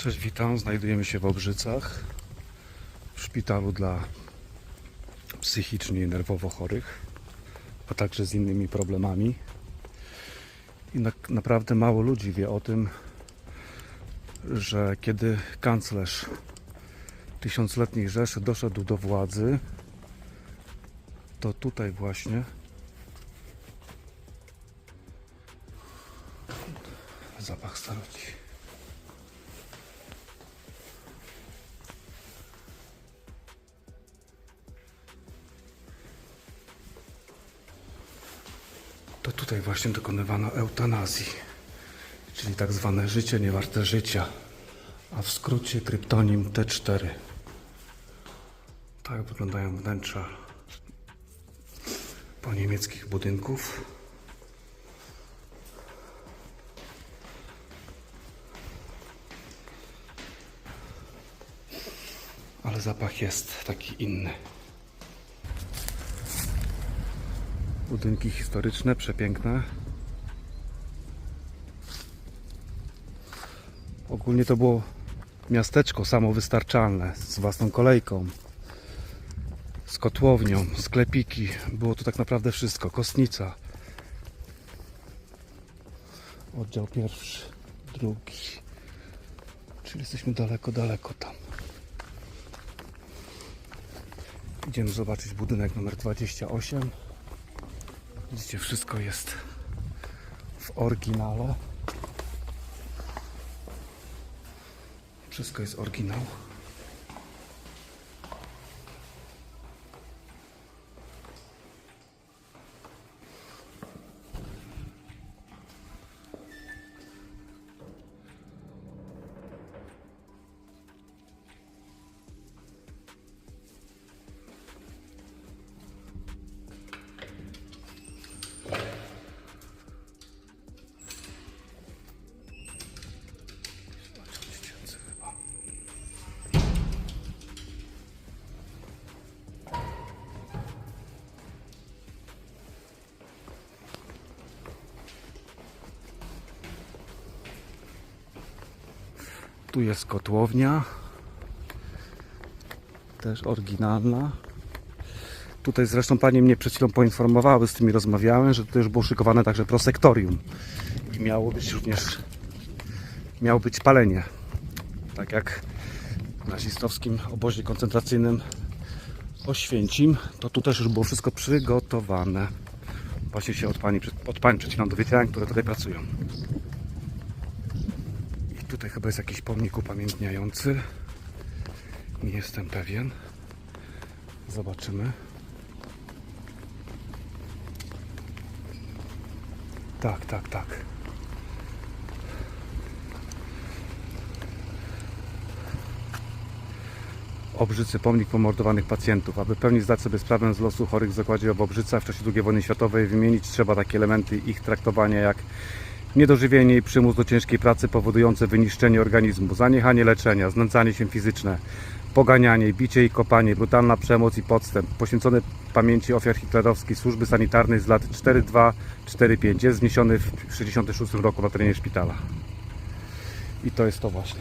Cześć, witam. Znajdujemy się w Obrzycach, w szpitalu dla psychicznie i nerwowo chorych, a także z innymi problemami. I na, naprawdę mało ludzi wie o tym, że kiedy kanclerz tysiącletniej Rzeszy doszedł do władzy, to tutaj właśnie zapach staroci. To tutaj właśnie dokonywano eutanazji, czyli tak zwane życie niewarte życia, a w skrócie kryptonim T4. Tak wyglądają wnętrza po niemieckich budynków. Ale zapach jest taki inny. Budynki historyczne, przepiękne. Ogólnie to było miasteczko samowystarczalne, z własną kolejką, z kotłownią, sklepiki. Było tu tak naprawdę wszystko. Kostnica. Oddział pierwszy, drugi. Czyli jesteśmy daleko, daleko tam. Idziemy zobaczyć budynek numer 28. Widzicie, wszystko jest w oryginale. Wszystko jest oryginał. Tu jest kotłownia. Też oryginalna. Tutaj zresztą panie mnie przed chwilą poinformowały, z tymi rozmawiałem, że tutaj już było szykowane także prosektorium. I miało być również miało być palenie. Tak jak w nazistowskim obozie koncentracyjnym Oświęcim, to tu też już było wszystko przygotowane. Właśnie się od pani, od pani przed chwilą dowiedziałem, które tutaj pracują. Tutaj chyba jest jakiś pomnik upamiętniający. Nie jestem pewien. Zobaczymy. Tak, tak, tak. Obrzycy, pomnik pomordowanych pacjentów. Aby pełni zdać sobie sprawę z losu chorych w zakładzie w Obrzycach w czasie II wojny światowej, wymienić trzeba takie elementy ich traktowania jak niedożywienie i przymus do ciężkiej pracy powodujące wyniszczenie organizmu, zaniechanie leczenia, znęcanie się fizyczne, poganianie, bicie i kopanie, brutalna przemoc i podstęp, poświęcony pamięci ofiar hitlerowskiej służby sanitarnej z lat 4-2-4-5. Jest zniesiony w 1966 roku na terenie szpitala. I to jest to właśnie.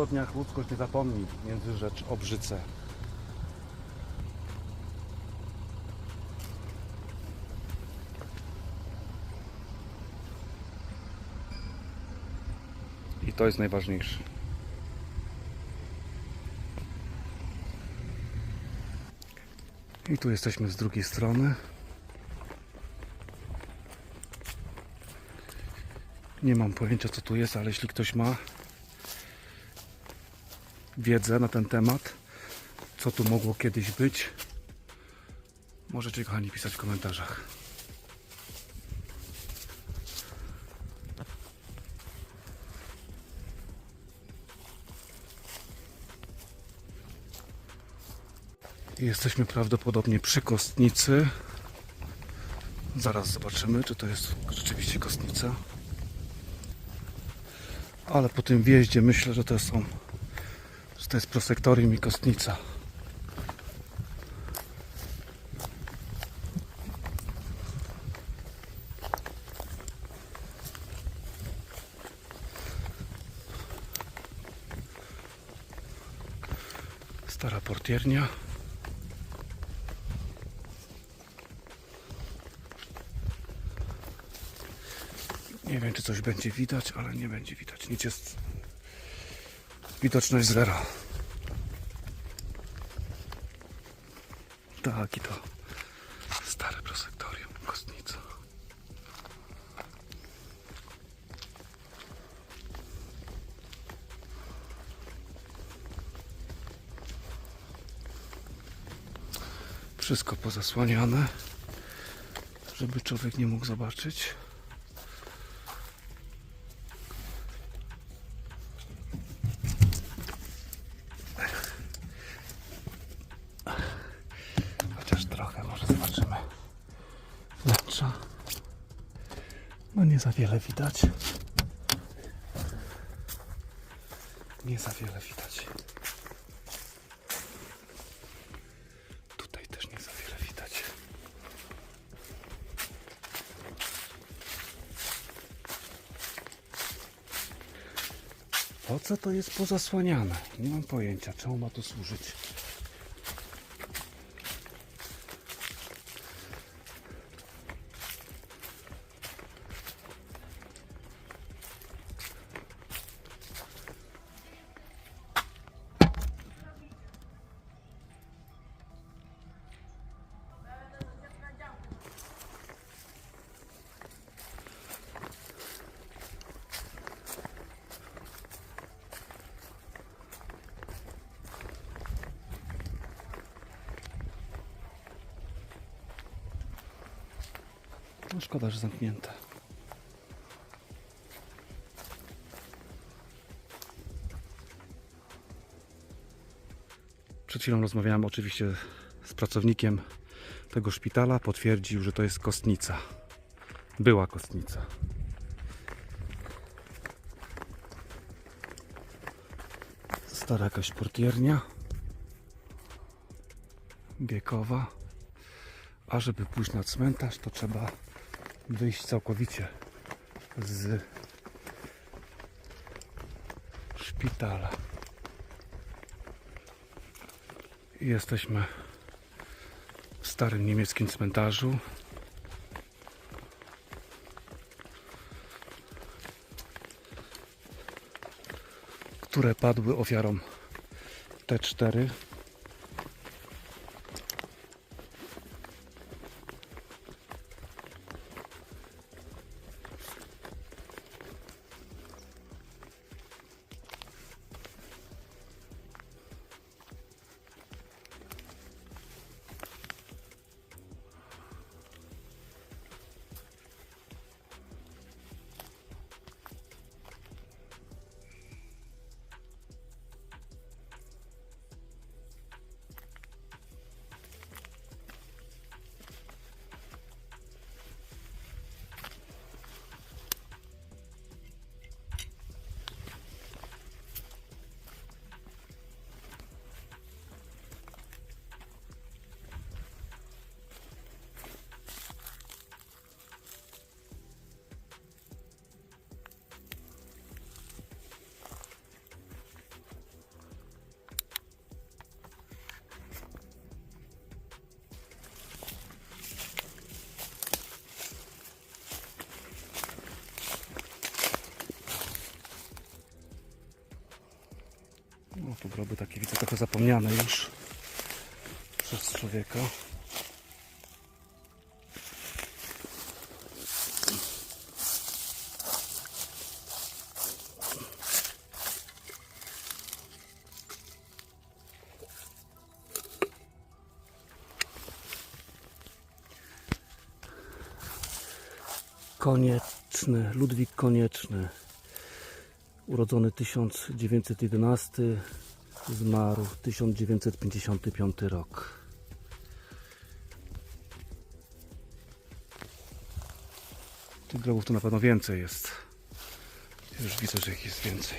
O zgodniach ludzkość nie zapomni, Międzyrzecz, Obrzyce. I to jest najważniejsze. I tu jesteśmy z drugiej strony. Nie mam pojęcia co tu jest, ale jeśli ktoś ma, wiedzę na ten temat, co tu mogło kiedyś być, możecie kochani pisać w komentarzach. Jesteśmy prawdopodobnie przy kostnicy. Zaraz zobaczymy, czy to jest rzeczywiście kostnica. Ale po tym wjeździe myślę, że to są, to jest prosektorium i kostnica. Stara portiernia. Nie wiem, czy coś będzie widać, ale nie będzie widać. Nic jest. Widoczność zero. Tak, i to stare prosektorium, kostnica. Wszystko pozasłaniane, żeby człowiek nie mógł zobaczyć. Chociaż trochę, może zobaczymy. Wnętrza. No nie za widać. Nie za wiele widać. Tutaj też nie za wiele widać. Po co to jest pozasłaniane? Nie mam pojęcia, czemu ma to służyć. Szkoda, że zamknięte. Przed chwilą rozmawiałem oczywiście z pracownikiem tego szpitala. Potwierdził, że to jest kostnica. Była kostnica. Stara jakaś portiernia. Biekowa. A żeby pójść na cmentarz, to trzeba wyjść całkowicie z szpitala. Jesteśmy w starym niemieckim cmentarzu. które padły ofiarą T4. Groby takie widzę trochę zapomniane już przez człowieka. Konieczny, Ludwik Konieczny. Urodzony 1911, zmarł 1955 rok. Tych grobów tu na pewno więcej jest. Już widzę, że ich jest więcej.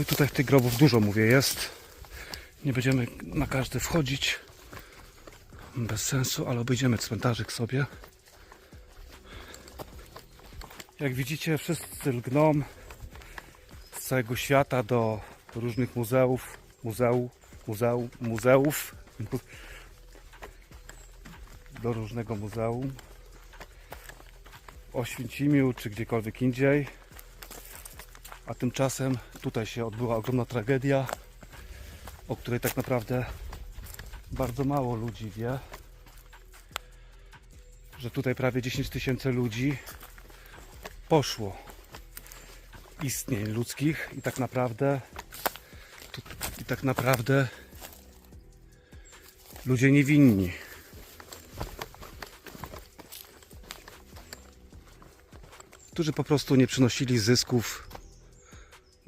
No i tutaj tych grobów dużo, mówię, jest. Nie będziemy na każdy wchodzić. Bez sensu, ale obejdziemy cmentarzyk sobie. Jak widzicie, wszyscy lgną z całego świata do różnych muzeów, muzeum, muzeum, muzeów, do różnego muzeum. Oświęcimiu czy gdziekolwiek indziej. A tymczasem tutaj się odbyła ogromna tragedia, o której tak naprawdę bardzo mało ludzi wie. Że tutaj prawie 10 tysięcy ludzi poszło istnień ludzkich i tak naprawdę i tak naprawdę ludzie niewinni. Którzy po prostu nie przynosili zysków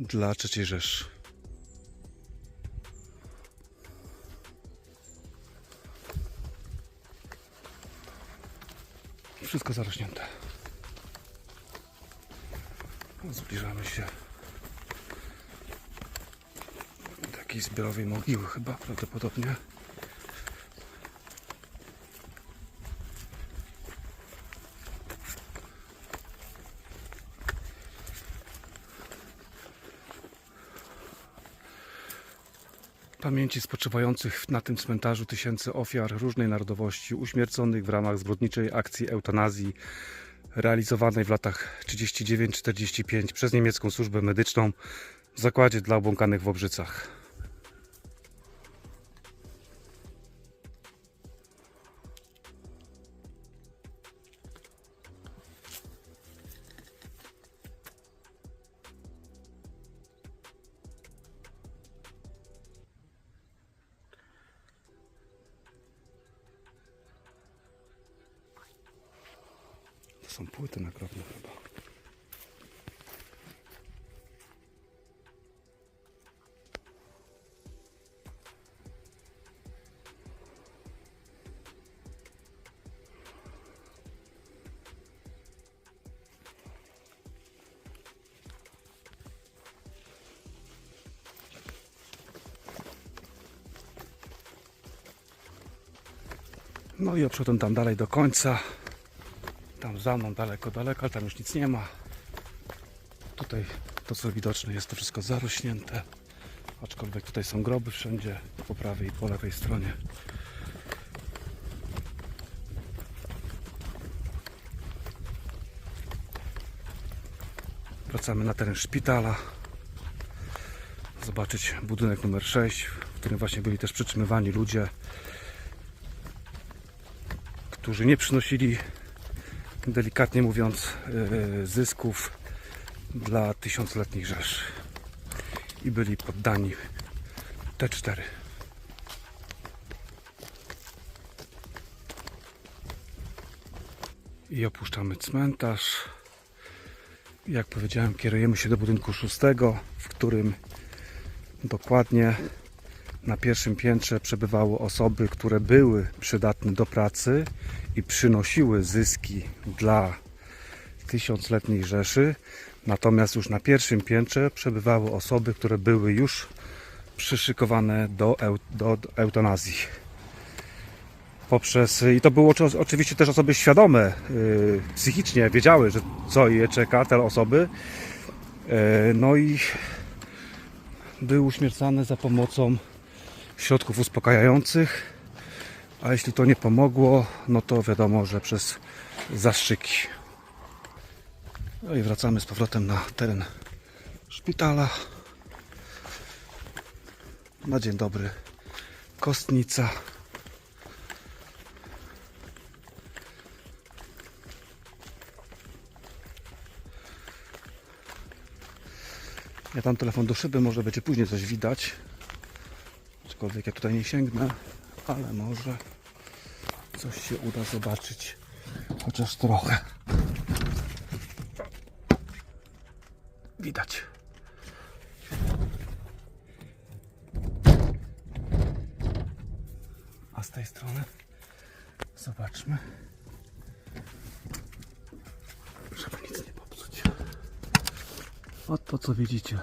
dla III Rzeszy. Wszystko zarośnięte. Zbliżamy się do jakiejś zbiorowej mogiły chyba prawdopodobnie. Pamięci spoczywających na tym cmentarzu tysięcy ofiar różnej narodowości uśmierconych w ramach zbrodniczej akcji eutanazji realizowanej w latach 39-45 przez niemiecką służbę medyczną w zakładzie dla obłąkanych w Obrzycach. Są płyty nagrobne chyba. No i obszedłem tam dalej do końca. Tam za mną daleko, daleko, ale tam już nic nie ma. Tutaj to co widoczne jest to wszystko zarośnięte. Aczkolwiek tutaj są groby wszędzie po prawej i po lewej stronie. Wracamy na teren szpitala. Zobaczyć budynek numer 6, w którym właśnie byli też przytrzymywani ludzie, którzy nie przynosili delikatnie mówiąc, yy, zysków dla tysiącletnich Rzesz. I byli poddani T4. I opuszczamy cmentarz. Jak powiedziałem, kierujemy się do budynku szóstego, w którym dokładnie na pierwszym piętrze przebywały osoby, które były przydatne do pracy i przynosiły zyski dla tysiącletniej Rzeszy. Natomiast już na pierwszym piętrze przebywały osoby, które były już przyszykowane do, do, do eutanazji. Poprzez, I to były oczy- oczywiście też osoby świadome, yy, psychicznie wiedziały, że co je czeka, te osoby. Yy, no i były uśmiercane za pomocą środków uspokajających, a jeśli to nie pomogło, no to wiadomo, że przez zastrzyki. No i wracamy z powrotem na teren szpitala. Na dzień dobry. Kostnica. Ja tam telefon do szyby, może będzie później coś widać. Aczkolwiek ja tutaj nie sięgnę, ale może coś się uda zobaczyć. Chociaż trochę. Widać. A z tej strony zobaczmy. Żeby nic nie popsuć. Oto co widzicie.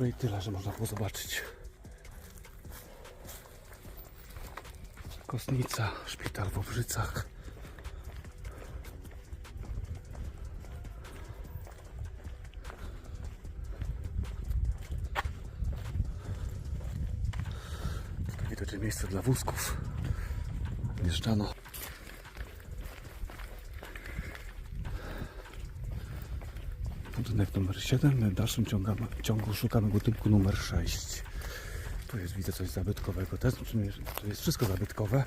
Dobre i tyle, że można było zobaczyć. Kostnica, szpital w Obrzycach. Tutaj widać miejsce dla wózków. Wjeżdżano. Budynek numer 7. My w dalszym ciągamy, ciągu szukamy budynku numer 6. Tu jest, widzę coś zabytkowego. Jest, to jest wszystko zabytkowe.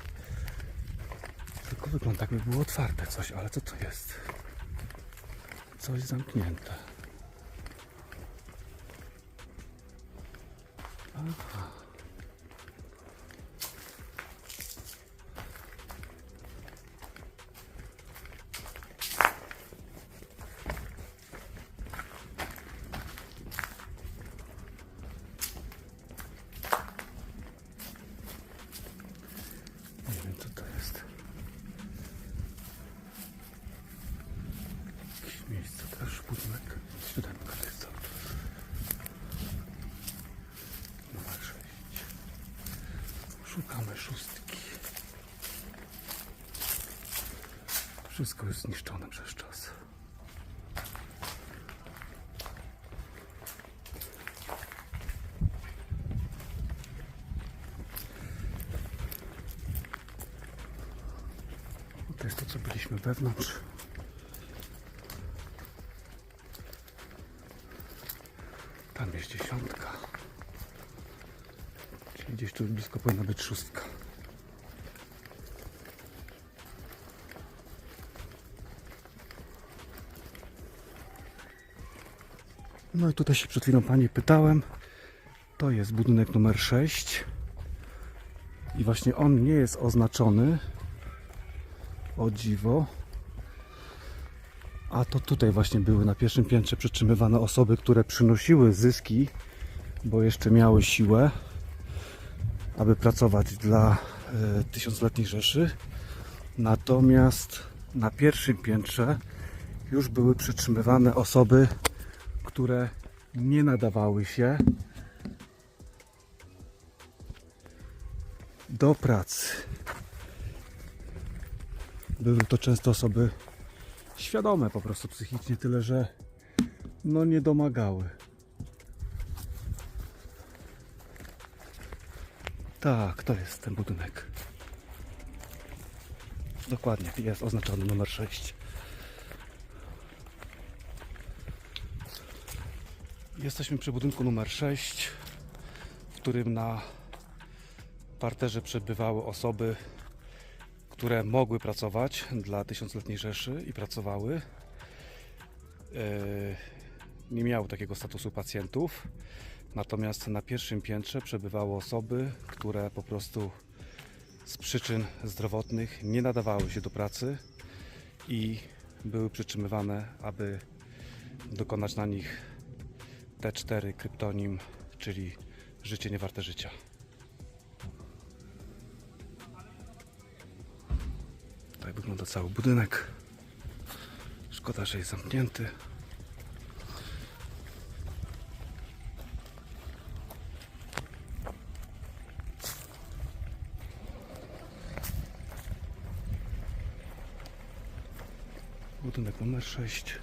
Tylko wygląda jakby było otwarte coś, ale co to jest? Coś zamknięte. Aha. Nie wiem co to jest. Jakieś miejsce też, budynek. Siódemka to jest to. Numer sześć. Szukamy szóstki. Wszystko jest zniszczone przez czas. To jest to, co byliśmy wewnątrz. Tam jest dziesiątka. Gdzieś tu blisko powinna być szóstka. No i tutaj się przed chwilą Pani pytałem. To jest budynek numer 6. I właśnie on nie jest oznaczony. O dziwo. A to tutaj właśnie były na pierwszym piętrze przytrzymywane osoby, które przynosiły zyski, bo jeszcze miały siłę, aby pracować dla e, tysiącletniej Rzeszy. Natomiast na pierwszym piętrze już były przytrzymywane osoby, które nie nadawały się do pracy. Były to często osoby świadome po prostu psychicznie, tyle że no nie domagały. Tak, to jest ten budynek. Dokładnie, jest oznaczony numer 6. Jesteśmy przy budynku numer 6, w którym na parterze przebywały osoby, które mogły pracować dla tysiącletniej Rzeszy i pracowały. E, Nie miały takiego statusu pacjentów. Natomiast na pierwszym piętrze przebywały osoby, które po prostu z przyczyn zdrowotnych nie nadawały się do pracy i były przytrzymywane, aby dokonać na nich T4 kryptonim, czyli życie nie warte życia. Tak wygląda cały budynek. Szkoda, że jest zamknięty. Budynek numer 6.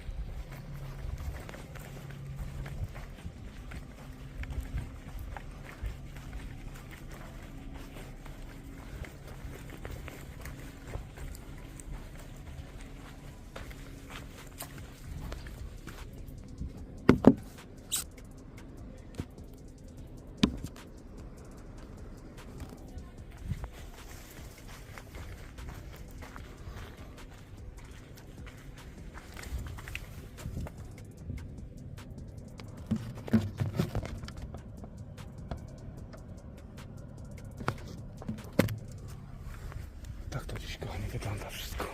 wygląda wszystko.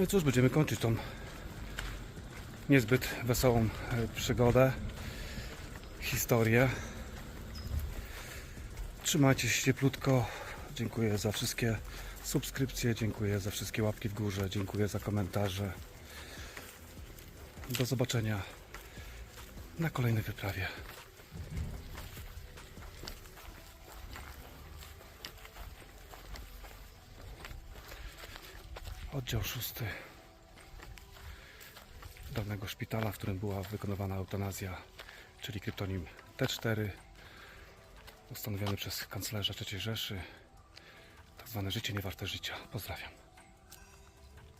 No i cóż, będziemy kończyć tą niezbyt wesołą e, przygodę, historię. Trzymajcie się cieplutko. Dziękuję za wszystkie subskrypcje, dziękuję za wszystkie łapki w górze, dziękuję za komentarze. Do zobaczenia na kolejnej wyprawie. Oddział szósty dawnego szpitala, w którym była wykonywana eutanazja, czyli kryptonim T4, ustanowiony przez kanclerza III Rzeszy, tak zwane życie niewarte życia. Pozdrawiam.